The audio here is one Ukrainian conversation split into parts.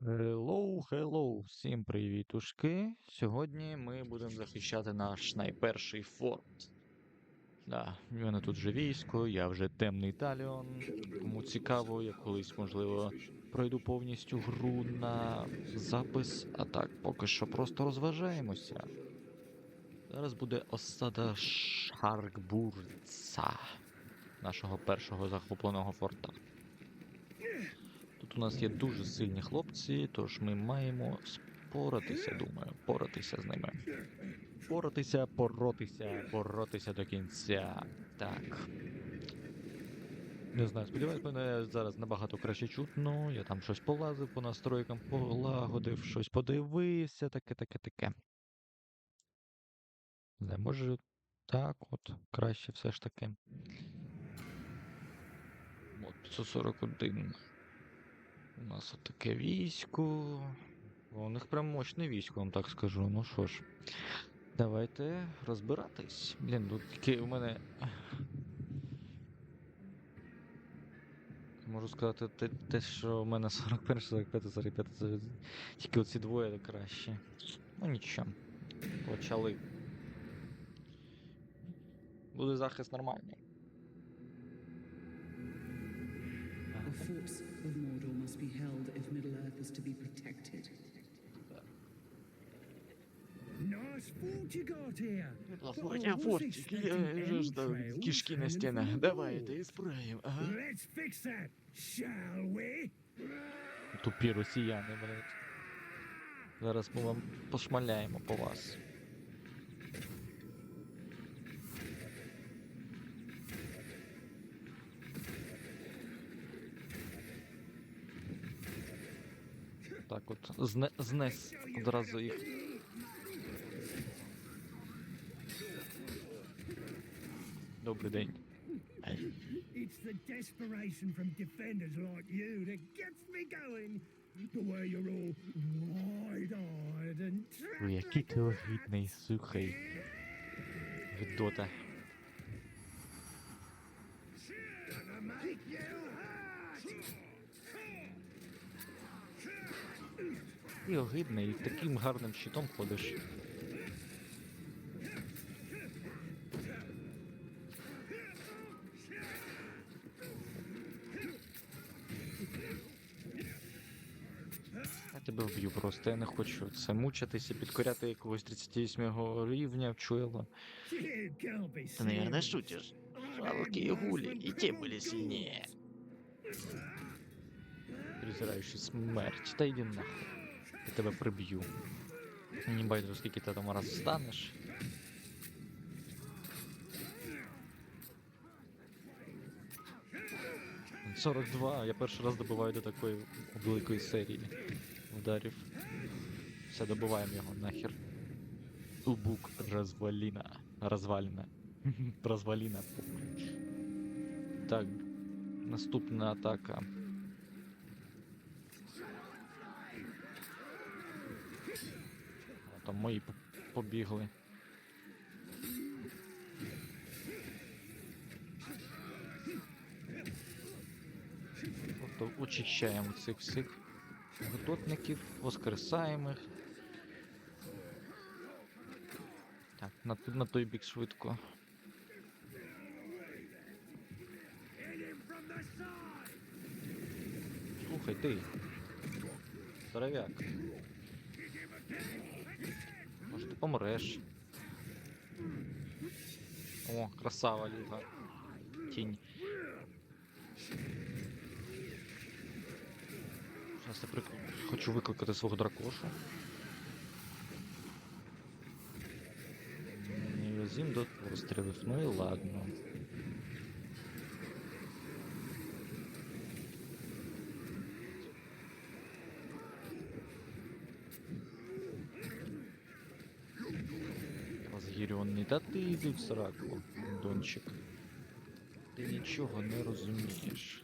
Hello, hello, всім привітушки. Сьогодні ми будемо захищати наш найперший форт. Да, в мене тут вже військо, я вже темний таліон. Кому цікаво, я колись, можливо, пройду повністю гру на запис, а так, поки що просто розважаємося. Зараз буде осада Шаркбурца, нашого першого захопленого форта. Тут у нас є дуже сильні хлопці, тож ми маємо споратися, думаю, поратися з ними. Поратися, поротися, боротися до кінця. Так. Не знаю, сподіваюсь, мене зараз набагато краще чутно. Я там щось полазив по настройкам, полагодив, щось подивився, таке, таке, таке. Не може так, от, краще все ж таки. От, 541. У нас таке військо. У них прям мощне військо, вам так скажу. Ну що ж, давайте розбиратись. Блін, тут тільки у мене. Можу сказати, те, те, що у мене 41, 45, 45, це тільки оці двоє краще. Ну нічого. Почали. Буде захист нормальний. The of Mordor must be held if Middle-earth is to be protected. Nice fort you got here. Лафотня фортик, я же кишки на стінах. Давайте ісправимо, ага. Let's fix that, shall we? Тупі росіяни, блядь. Зараз ми вам пошмаляємо по вас. Так от, зне, знес одразу їх. Добрий день. It's the desperation from defenders like you that gets me going. The way you're all wide-eyed and Ой, який ти огидний, сухий. Гидота. gonna Ти огидний, і таким гарним щитом ходиш. Я тебе вб'ю просто, я не хочу це мучитися, підкоряти якогось 38 рівня be Ты, наверное, serious. шутишь. I've Жалкие had гули, worse и than те crippled были before. сильнее. Презираючи смерть. Та йди нахуй. Я тебе приб'ю. Мені байдуже, скільки ти там раз встанеш. М, 42, я перший раз добиваю до такої великої серії ударів. Все, добиваємо його нахер. Убук розваліна. Розваліна. Розваліна. Так, наступна атака. А, Там мої побігли. Тобто очищаємо цих всіх гидотників, воскресаємо їх. Так, на, на той бік швидко. Слухай ти. Здоровяк. Помреш. О, красава ліга. Тінь. Зараз я прик... хочу викликати свого дракошу. Невозим до пострілів, ну і ладно. Та ти йди в сраку, дончик. Ти нічого не розумієш.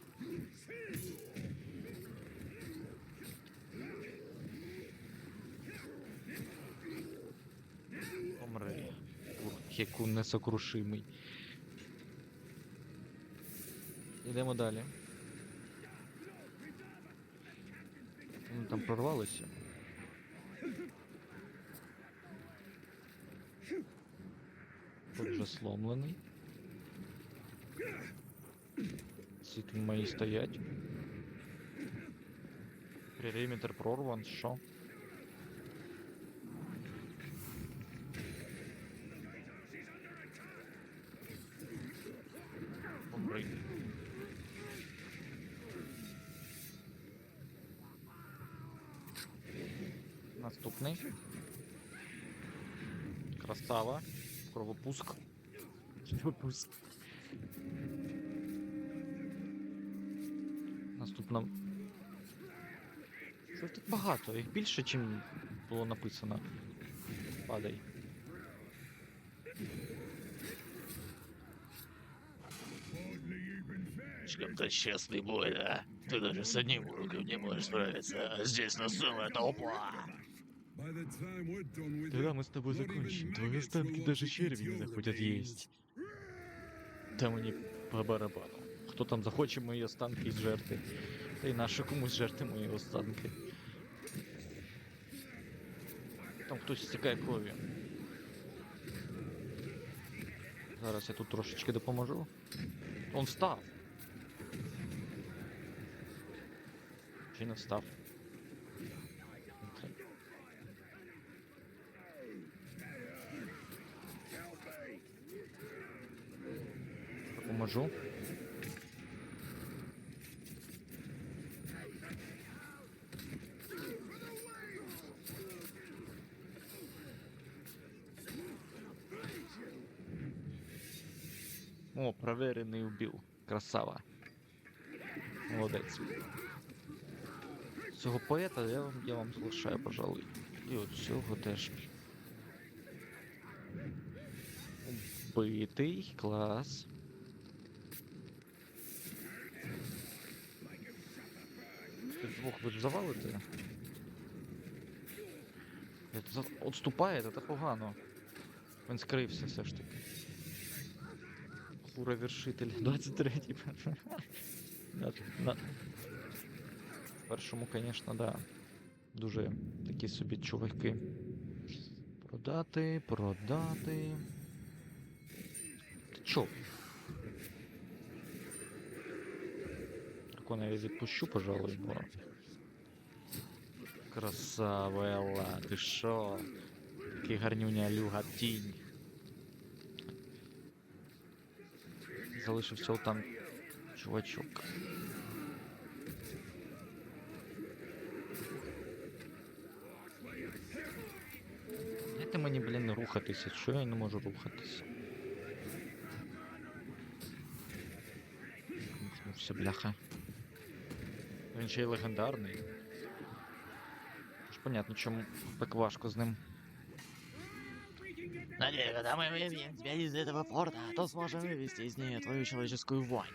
Помри. Яку несокрушимий. Йдемо далі. Ми там прорвалися. Сломлений. Тут мої стоять. Периметр прорван, що? Помри. Наступний. Красава. Кровопуск. Кровопуск. Наступна. Що тут багато? Їх більше, ніж було написано. Падай. Слишком-то честный бой, да? Ты даже с одним уроком не можешь справиться, а здесь нас целая толпа. Когда мы с тобой закончим, твои останки даже черви не захотят есть. Та мені по барабану. Хто там захоче мої останки із жерти? Та й наше комусь жерти мої останки. Там хтось стікає кров'ю. Зараз я тут трошечки допоможу. Он встав. Чи не встав? Допоможу. О, проверенный убил. Красава. Молодець. Цього поета я вам, я вам залишаю, пожалуй. І от цього теж. Битий, клас. Ти двох ви ж завалите? Це Отступає, це погано. Він скрився все ж таки. Хура вершитель. 23-й. На. Першому, звісно, да. Дуже такі собі чуваки. Продати, продати. Ти чо? Дракона я відпущу, пожалуй, бо. Красава, Елла, ти шо? Такий гарнюня люга тінь. Залишився там чувачок. Дайте мені, блін, рухатися, що я не можу рухатися. Все, бляха. Він ще й легендарний Ж понятно, чому так важко з ним. Надеюсь, когда мы выведем тебя из этого форта, то сможем вывести из нее твою человеческую вонь.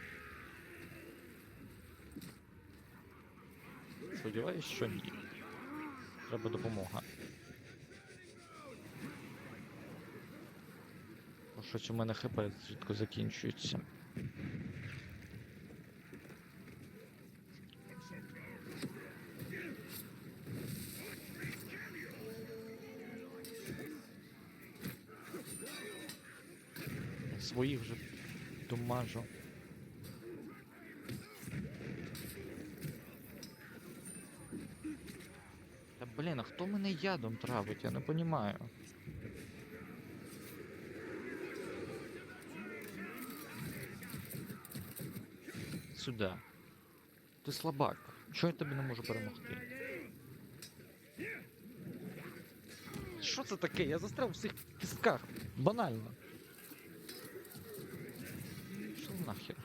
Сподіваюсь, що ні. Треба допомога. Бо щось у мене хп швидко закінчується. Домажу. Та блін, а хто мене ядом травить? Я не понімаю. Сюди. Ти слабак. Чого я тобі не можу перемогти? Що це таке? Я застряв в цих кістках. Банально. Що нахер?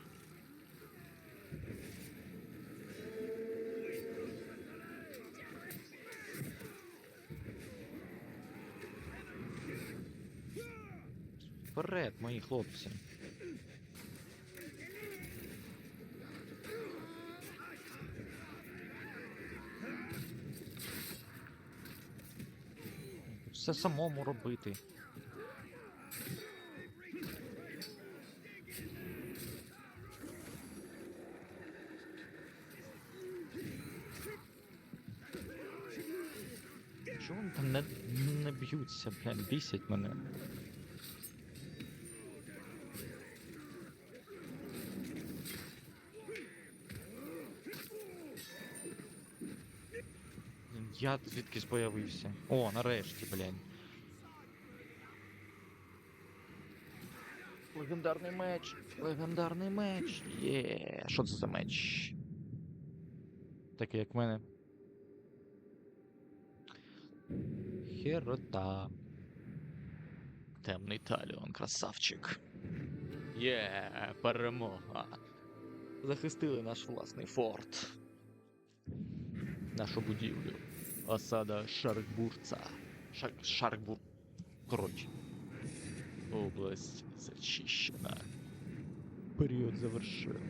Вперед, мої хлопці. Все самому робити. Чого вони там не, не б'ються, блядь, бісять мене. Я звідкись появився. О, нарешті, блядь. Легендарний меч! Легендарний меч! Є! Що це за меч? Такий, як в мене. Херота. Темний таліон, красавчик. Є, перемога. Захистили наш власний форт. Нашу будівлю. Осада Шаркбурца. Шар... Шаркбур. Коротше. Область зачищена. Період завершив.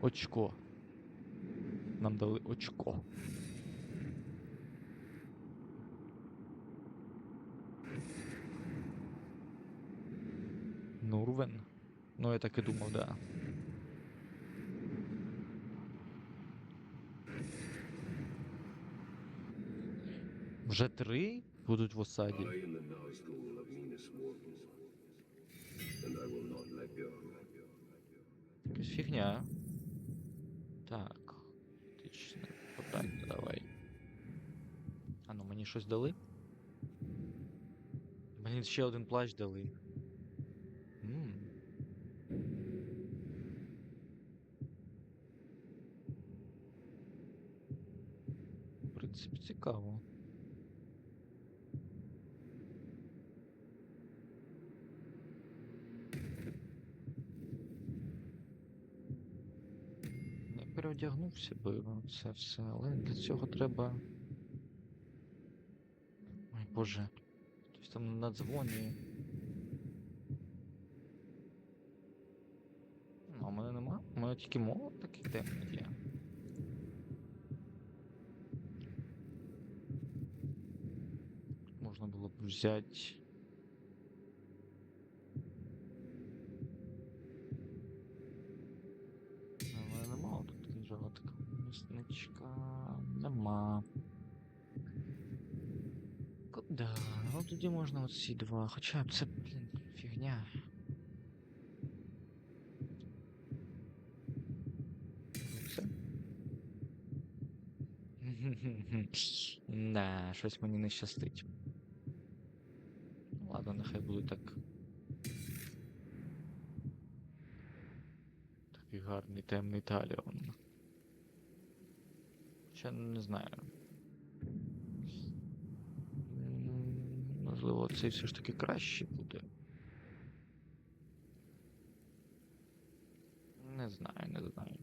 Очко. Нам дали очко. Нурвен. Ну, я так і думав, да. Вже три будуть в осаді. Якась фігня. Так. Тичне питання, давай. А ну мені щось дали? Мені ще один плащ дали. М. В принципі, цікаво. Не переодягнувся би це все, але для цього треба. Ой боже. Хтось там на дзвоні. нема. У мене тільки молот такий темний є. Можна було б взяти. Але нема тут кінжала такого місничка. Нема. Куда? Ну тоді можна оці два. Хоча б це, блін, фігня. Да, щось мені не щастить. Ну, Ладно, нехай буде так. Такий гарний темний таліон. Ще не знаю. Можливо, цей все ж таки краще буде. Не знаю, не знаю.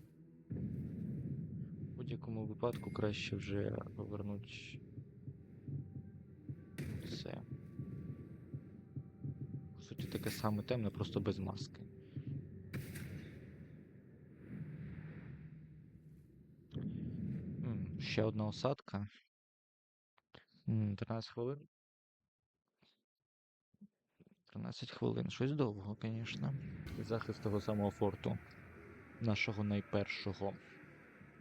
Будь-якому випадку краще вже повернуть все. По суті, таке саме темне, просто без маски. Ще одна осадка. 13 хвилин. 13 хвилин. Щось довго, звісно. Захист того самого форту. Нашого найпершого.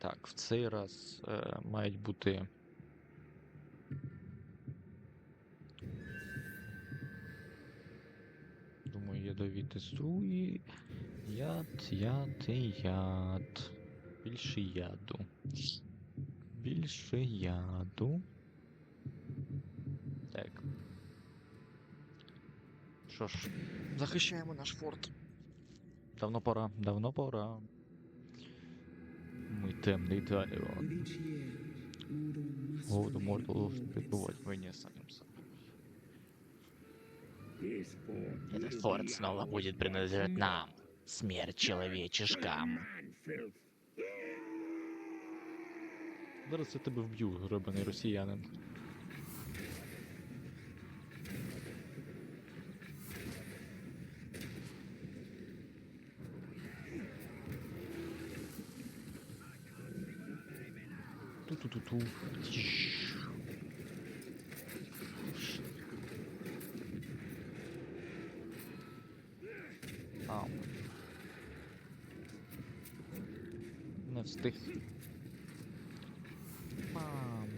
Так, в цей раз е, мають бути. Думаю, ядові теструї. Яд, яд і яд. Більше яду. Більше яду. Так. Що ж, захищаємо наш форт. Давно пора, давно пора. Ми темний Таліон. With each year, Mordor must Голоду fulfill Мордору all of должен відбувати війні самим собою. Этот форт снова будет принадлежать нам. Смерть человечишкам. Зараз я тебе вб'ю, гребаний росіянин. Не встиг. Мам.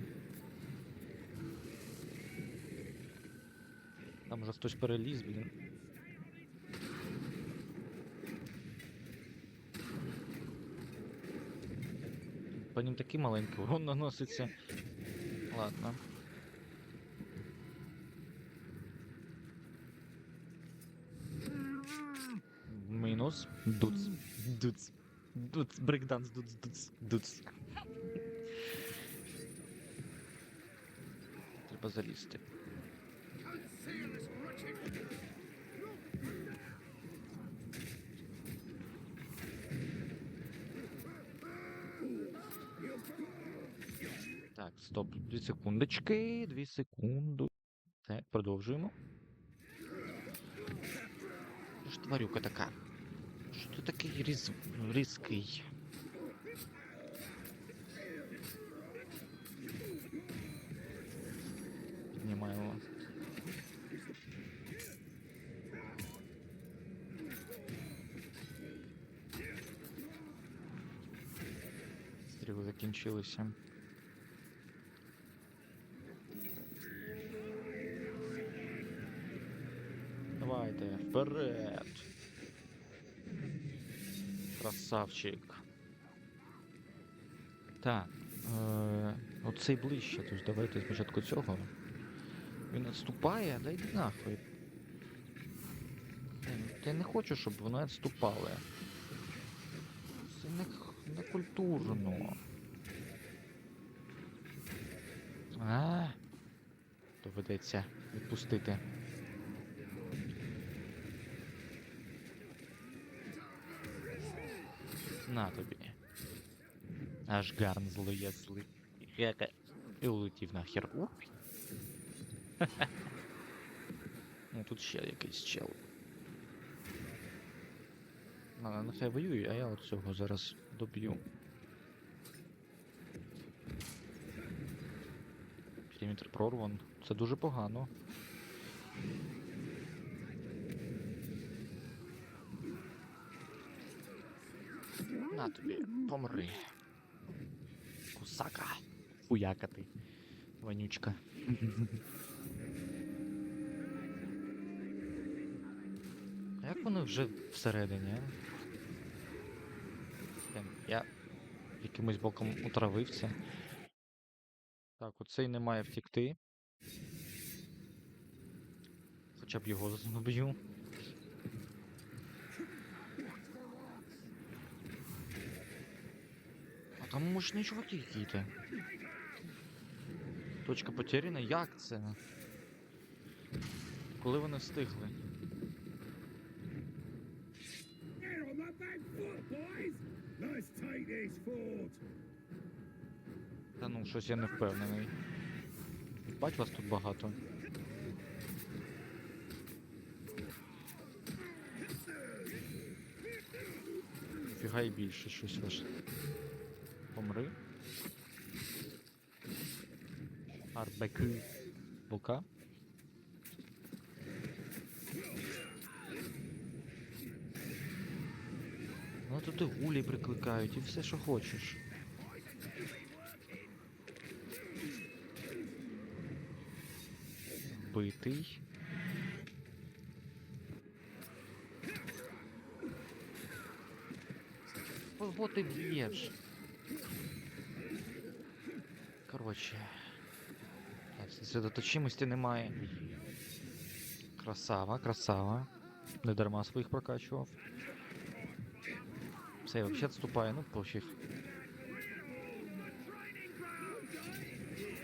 Там вже хтось переліз, блін. По ним такий маленький урон наноситься. Ладно. Мінус. Дуц. Дуц. Дуц. Брейкданс. Дуц. Дуц. Дуц. Треба залізти. Так, стоп. Дві секундочки, дві секунди. Так, продовжуємо. Ж тварюка така? Ти такий різ... різкий? Піднімаємо. Стріли закінчилися. Давайте, вперед! Красавчик. Так. Е, оцей ближче, тож давайте спочатку цього. Він відступає, да йди нахуй. Я не хочу, щоб вони відступали. Це не, не культурно. А, доведеться відпустити. На тобі. Аж гарн злоєзли. Хека. І улетів нахер. Ну тут ще якийсь чел. Ладно, нехай воює, а я от цього зараз доб'ю. Периметр прорван. Це дуже погано. На тобі, помри. Кусака. Фуяка ти. Вонючка. А як вони вже всередині, а? Я якимось боком утравився. Так, оцей не має втікти. Хоча б його заб'ю. Там мощні чуваки якісь. Точка потеряна? Як це? Коли вони встигли? Та ну, щось я не впевнений. Бать вас тут багато. Фіга і більше щось ваше. Помри. Арбеки. Бока. Ну тут і гулі прикликають, і все, що хочеш. Битий. Кого ти б'єш? Коротше. Сосредоточимості немає. Красава, красава. Не дарма своїх прокачував. Все, я взагалі відступаю, ну.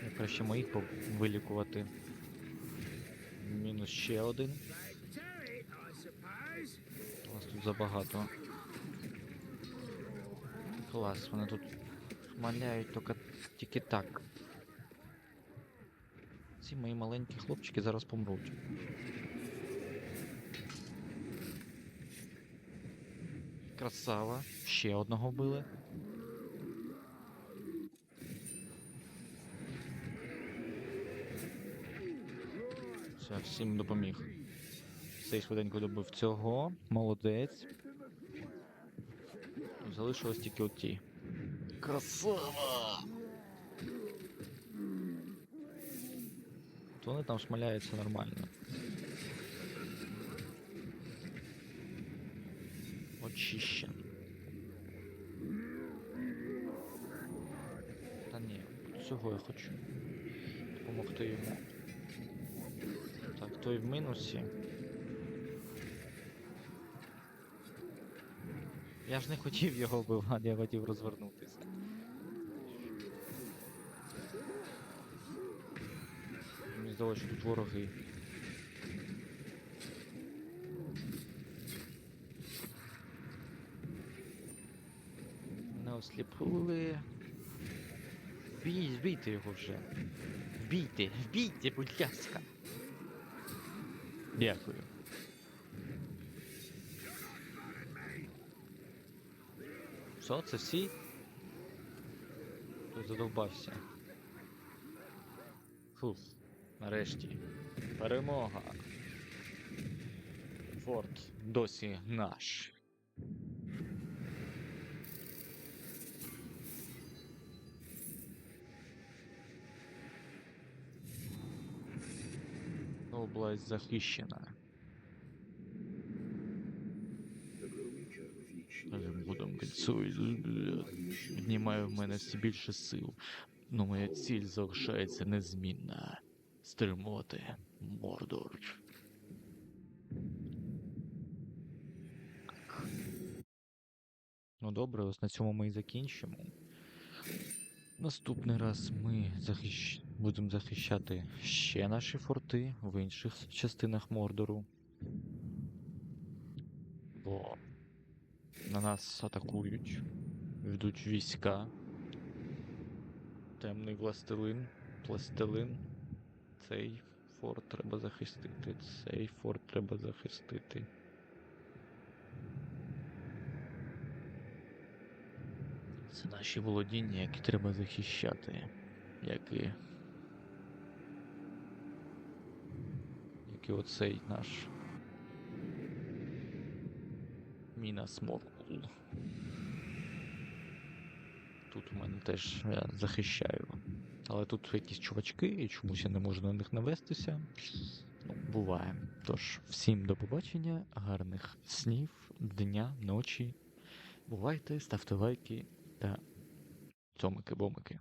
Я краще моїх вилікувати. Мінус ще один. У нас тут забагато. Клас, вони тут шмаляють тільки, тільки так. Ці мої маленькі хлопчики зараз помруть. Красава. Ще одного вбили. Все, всім допоміг. Цей швиденько добив цього. Молодець. Залишилось тільки оті. Красава! то вони там шмаляються нормально. Очищен. Та ні, цього я хочу. Допомогти йому. Так, той в мінусі. Я ж не хотів його вбивати, я хотів розвернутися. Вороги. Не осліпили. Бій, вбійте його вже. Вбійте, вбійте, будь ласка. Дякую. Що, це всі? Хто задовбався? Нарешті. Перемога. Форт досі наш. Область захищена. Будем кільцою віднімає в мене все більше сил. Но моя ціль залишається незмінна. Стримувати Мордор. Ну добре, ось на цьому ми і закінчимо. Наступний раз ми захищ... будемо захищати ще наші форти в інших частинах Мордору. Бо на нас атакують, ведуть війська. Темний властелин, пластилин. Цей форт треба захистити, цей форт треба захистити. Це наші володіння, які треба захищати. Як і. Як і оцей наш. Міна Смокул. Тут у мене теж я захищаю. Але тут якісь чувачки, і чомусь я не можу на них навестися. Ну, буває. Тож, всім до побачення, гарних снів, дня, ночі. Бувайте, ставте лайки та цомики-бомики.